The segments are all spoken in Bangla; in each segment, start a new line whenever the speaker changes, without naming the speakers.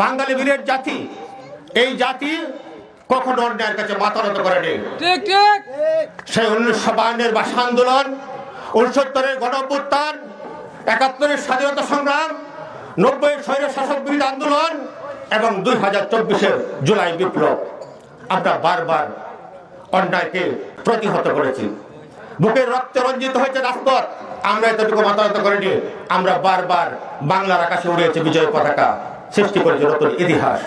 বাঙালি বীরের জাতি এই জাতি কখনো অন্যায়ের কাছে মাথা নত করেনি সেই উনিশশো বায়ান্নের ভাষা আন্দোলন উনসত্তরের গণঅভ্যুত্থান একাত্তরের স্বাধীনতা সংগ্রাম নব্বই স্বৈর শাসক বিরোধী আন্দোলন এবং দুই হাজার চব্বিশের জুলাই বিপ্লব। আমরা বারবার অন্যায়কে প্রতিহত করেছি। বুকের রক্তে রঞ্জিত হয়েছে রাজপথ। আমরা এতটুকু মাতানত করিনি। আমরা বারবার বাংলার আকাশে উড়িয়েছে বিজয় পতাকা। সৃষ্টি করেছে নতুন ইতিহাস।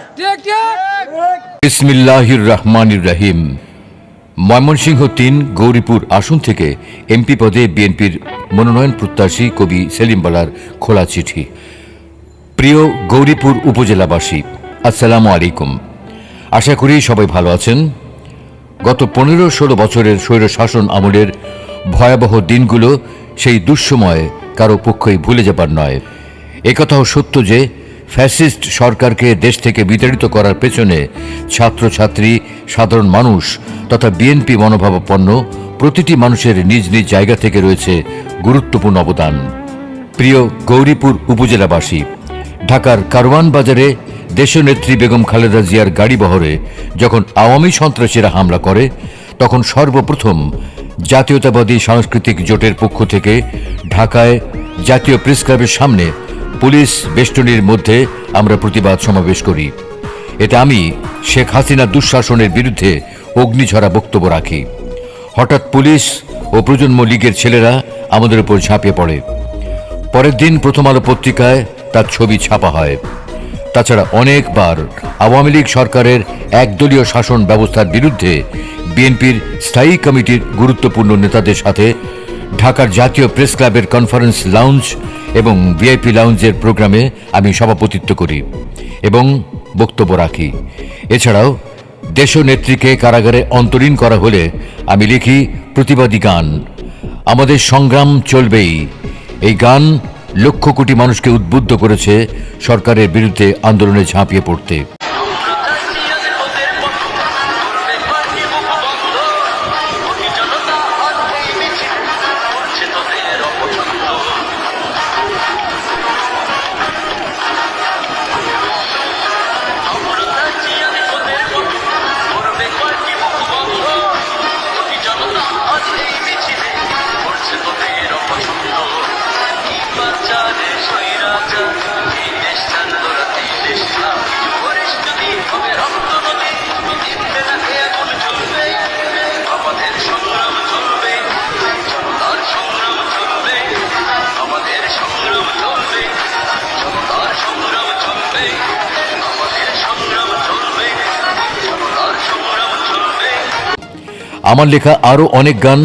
ঠিক
রহমানির রহিম ময়মনসিংহ তিন, গৌরীপুর আসন থেকে এমপি পদে বিএনপির মনোনয়ন প্রত্যাশী কবি সেলিম বালার খোলা চিঠি। প্রিয় গৌরীপুর উপজেলাবাসী, আসসালামু আলাইকুম। আশা করি সবাই ভালো আছেন। গত পনেরো ষোলো বছরের স্বৈর শাসন আমলের ভয়াবহ দিনগুলো সেই দুঃসময় কারও পক্ষই ভুলে যাবার নয়। একথাও সত্য যে ফ্যাসিস্ট সরকারকে দেশ থেকে বিতাড়িত করার পেছনে ছাত্রছাত্রী, সাধারণ মানুষ তথা বিএনপি মনোভাবাপন্ন প্রতিটি মানুষের নিজ নিজ জায়গা থেকে রয়েছে গুরুত্বপূর্ণ অবদান। প্রিয় গৌরীপুর উপজেলাবাসী, ঢাকার কারওয়ান বাজারে দেশনেত্রী বেগম খালেদা জিয়ার গাড়ি বহরে যখন আওয়ামী সন্ত্রাসীরা হামলা করে, তখন সর্বপ্রথম জাতীয়তাবাদী সাংস্কৃতিক জোটের পক্ষ থেকে ঢাকায় জাতীয় প্রেস ক্লাবের সামনে পুলিশ বেষ্টনীর মধ্যে আমরা প্রতিবাদ সমাবেশ করি। এতে আমি শেখ হাসিনা দুঃশাসনের বিরুদ্ধে অগ্নিঝরা বক্তব্য রাখি। হঠাৎ পুলিশ ও প্রজন্ম লীগের ছেলেরা আমাদের উপর ঝাঁপিয়ে পড়ে। পরের দিন প্রথম আলো পত্রিকায় তার ছবি ছাপা হয়। তাছাড়া অনেকবার আওয়ামী লীগ সরকারের একদলীয় শাসন ব্যবস্থার বিরুদ্ধে বিএনপির স্থায়ী কমিটির গুরুত্বপূর্ণ নেতাদের সাথে ঢাকার জাতীয় প্রেস ক্লাবের কনফারেন্স লাউঞ্জ এবং ভিআইপি লাউঞ্জের প্রোগ্রামে আমি সভাপতিত্ব করি এবং বক্তব্য রাখি। এছাড়াও দেশনেত্রীকে কারাগারে অন্তরীণ করা হলে আমি লিখি প্রতিবাদী গান। আমাদের সংগ্রাম চলবেই। এই গান লক্ষ কোটি মানুষকে উদ্বুদ্ধ করেছে সরকারের বিরুদ্ধে আন্দোলনে ঝাঁপিয়ে পড়তে। আমার লেখা আরও অনেক গান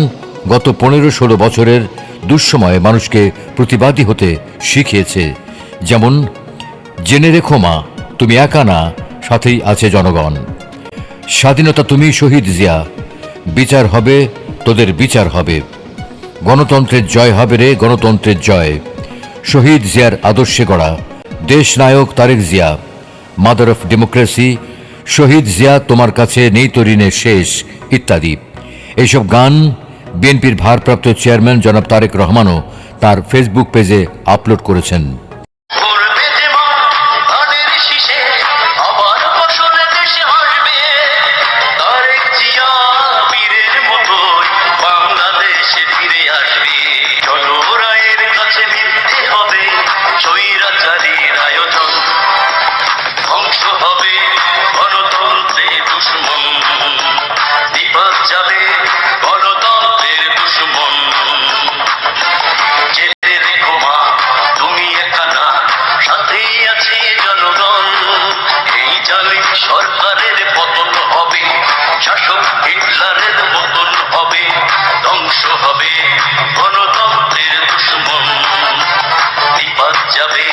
গত পনেরো ষোলো বছরের দুঃসময়ে মানুষকে প্রতিবাদী হতে শিখিয়েছে। যেমন, জেনে রেখো মা, তুমি একা না, সাথেই আছে জনগণ। স্বাধীনতা তুমি শহীদ জিয়া, বিচার হবে, তোদের বিচার হবে। গণতন্ত্রের জয় হবে রে, গণতন্ত্রের জয়। শহীদ জিয়ার আদর্শে গড়া, দেশ নায়ক Tarique Zia. Mother of democracy শহীদ জিয়া তোমার কাছে নেই তো শেষ, ইত্যাদি। এইসব গান বিএনপির ভারপ্রাপ্ত চেয়ারম্যান জনাব তারেক রহমানও তার ফেসবুক পেজে আপলোড করেছেন।
হিটলারের মতন হবে ধ্বংস হবে গণতন্ত্রের দুশ্মন। বিপদ যাবে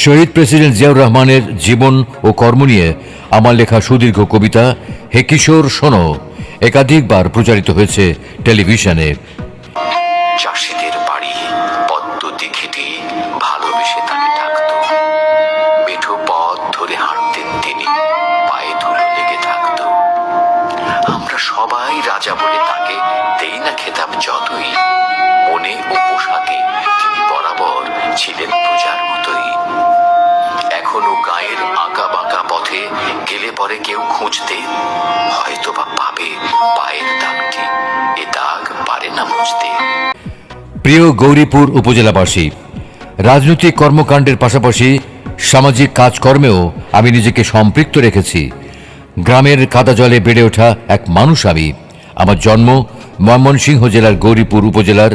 শহীদ প্রেসিডেন্ট জিয়াউর রহমানের জীবন ও কর্ম নিয়ে আমার লেখা সুদীর্ঘ কবিতা হে কিশোর শোনো একাধিকবার প্রচারিত হয়েছে টেলিভিশনে।
পায়ে আমরা সবাই রাজা বলে না যতই। মনে ও পোশাকে তিনি বরাবর ছিলেন প্রজার মতোই এখনও গায়ের আঁকা বাঁকা পথে গেলে পরে কেউ খুঁজতে হয়তো বা পাবে পায়ের দাগটি। এ দাগ পারে না মুছতে।
প্রিয় গৌরীপুর উপজেলাবাসী, রাজনৈতিক কর্মকাণ্ডের পাশাপাশি সামাজিক কাজকর্মেও আমি নিজেকে সম্পৃক্ত রেখেছি। গ্রামের কাদা জলে বেড়ে ওঠা এক মানুষ আমি। আমার জন্ম ময়মনসিংহ জেলার গৌরীপুর উপজেলার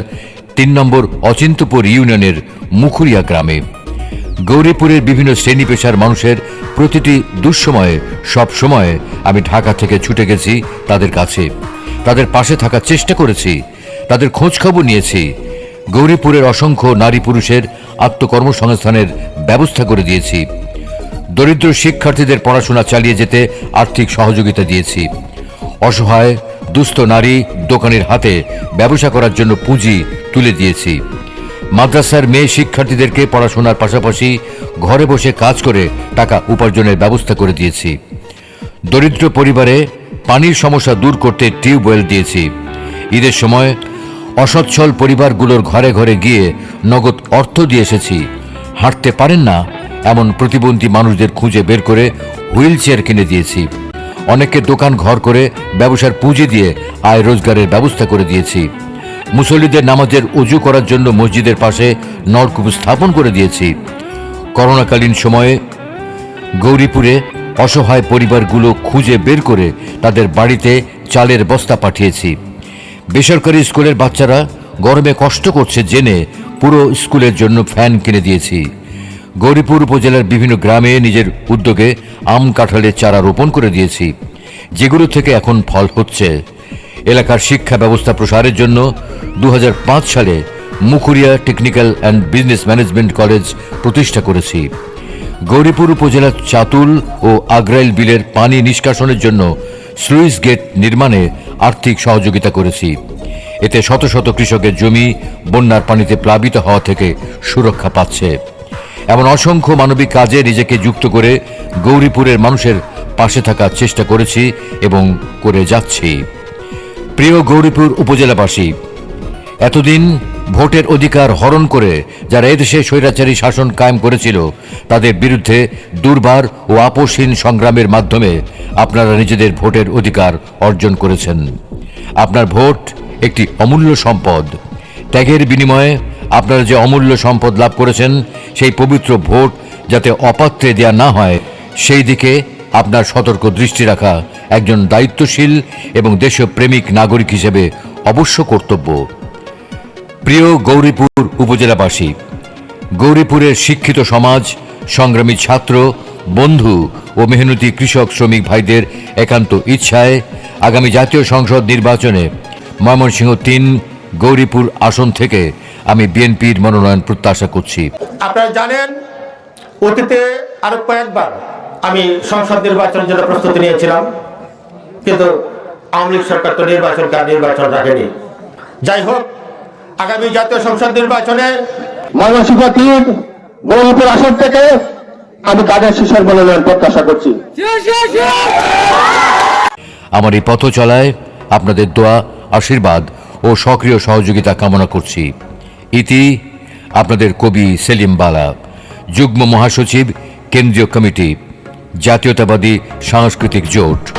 তিন নম্বর অচিন্তপুর ইউনিয়নের মুখুরিয়া গ্রামে। গৌরীপুরের বিভিন্ন শ্রেণি পেশার মানুষের প্রতিটি দুঃসময়ে, সব সময় আমি ঢাকা থেকে ছুটে গেছি তাদের কাছে। তাদের পাশে থাকার চেষ্টা করেছি, তাদের খোঁজখবর নিয়েছি। গৌরীপুরের অসংখ্য নারী পুরুষের আত্মকর্মসংস্থানের ব্যবস্থা করে দিয়েছি। দরিদ্র শিক্ষার্থীদের পড়াশোনা চালিয়ে যেতে আর্থিক সহযোগিতা দিয়েছি। অসহায়, দুস্থ নারী দোকানের হাতে ব্যবসা করার জন্য পুঁজি তুলে দিয়েছি। মাদ্রাসার মেয়ে শিক্ষার্থীদেরকে পড়াশোনার পাশাপাশি ঘরে বসে কাজ করে টাকা উপার্জনের ব্যবস্থা করে দিয়েছি। দরিদ্র পরিবারে পানির সমস্যা দূর করতে টিউবওয়েল দিয়েছি। ঈদের সময় অসচ্ছল পরিবারগুলোর ঘরে ঘরে গিয়ে নগদ অর্থ দিয়ে এসেছি। হাঁটতে পারেন না এমন প্রতিবন্ধী মানুষদের খুঁজে বের করে হুইল চেয়ার কিনে দিয়েছি। অনেককে দোকান ঘর করে ব্যবসার পুঁজি দিয়ে আয় রোজগারের ব্যবস্থা করে দিয়েছি। মুসল্লিদের নামাজের উজু করার জন্য মসজিদের পাশে নলকূপ স্থাপন করে দিয়েছি। করোনাকালীন সময়ে গৌরীপুরে অসহায় পরিবারগুলো খুঁজে বের করে তাদের বাড়িতে চালের বস্তা পাঠিয়েছি। বেসরকারি স্কুলের বাচ্চারা গরমে কষ্ট করছে জেনে পুরো স্কুলের জন্য ফ্যান কিনে দিয়েছি। গৌরীপুর উপজেলার বিভিন্ন গ্রামে নিজের উদ্যোগে আম কাঁঠালের চারা রোপণ করে দিয়েছি। যেগুলো থেকে এখন ফল হচ্ছে। এলাকার শিক্ষা ব্যবস্থা প্রসারের জন্য দু হাজার পাঁচ সালে Mukhuria technical and business management college প্রতিষ্ঠা করেছি। গৌরীপুর উপজেলার চাতুল ও আগ্রাইল বিলের পানি নিষ্কাশনের জন্য স্লুইস গেট নির্মাণে আর্থিক সহযোগিতা করেছি। এতে শত শত কৃষকের জমি বন্যার পানিতে প্লাবিত হওয়া থেকে সুরক্ষা পাচ্ছে। এমন অসংখ্য মানবিক কাজে নিজেকে যুক্ত করে গৌরীপুরের মানুষের পাশে থাকার চেষ্টা করেছি এবং করে যাচ্ছি। প্রিয় গৌরীপুর উপজেলাবাসী, এতদিন ভোটের অধিকার হরণ করে যারা এদেশে স্বৈরাচারী শাসন কায়েম করেছিল, তাদের বিরুদ্ধে দুর্বার ও আপোষহীন সংগ্রামের মাধ্যমে আপনারা নিজেদের ভোটের অধিকার অর্জন করেছেন। আপনার ভোট একটি অমূল্য সম্পদ। ত্যাগের বিনিময়ে আপনারা যে অমূল্য সম্পদ লাভ করেছেন, সেই পবিত্র ভোট যাতে অপাত্রে দেয়া না হয়, সেই দিকে আপনার সতর্ক দৃষ্টি রাখা একজন দায়িত্বশীল এবং দেশপ্রেমিক নাগরিক হিসেবে অবশ্য কর্তব্য। প্রিয় গৌরীপুর উপজেলাবাসী, গৌরীপুরের শিক্ষিত সমাজ, সংগ্রামী ছাত্র, বন্ধু ও মেহনতি কৃষক শ্রমিক ভাইদের একান্ত ইচ্ছায় আগামী জাতীয় সংসদ নির্বাচনে ময়মনসিংহ তিন, গৌরীপুর আসন থেকে আমি বিএনপির মনোনয়ন প্রত্যাশা করছি।
আপনারা জানেন, অতীতে আরও কয়েকবার আমি সংসদ নির্বাচনের জন্য প্রস্তুতি নিয়েছিলাম কিন্তু আওয়ামী লীগ সরকার তো নির্বাচন কার নির্বাচন রাখেনি। যাই হোক আগামী জাতীয় সংসদ নির্বাচনে
তিন গৌরীপুর আসন থেকে আমি কাদের শিশর মনোনয়ন প্রত্যাশা করছি।
আমার এই পথ চলায় আপনাদের দোয়া আশীর্বাদ ও সক্রিয় সহযোগিতা কামনা করছি। ইতি আপনাদের কবি সেলিম বালা যুগ্ম মহাসচিব কেন্দ্রীয় কমিটি। জাতীয়তাবাদী সাংস্কৃতিক জোট।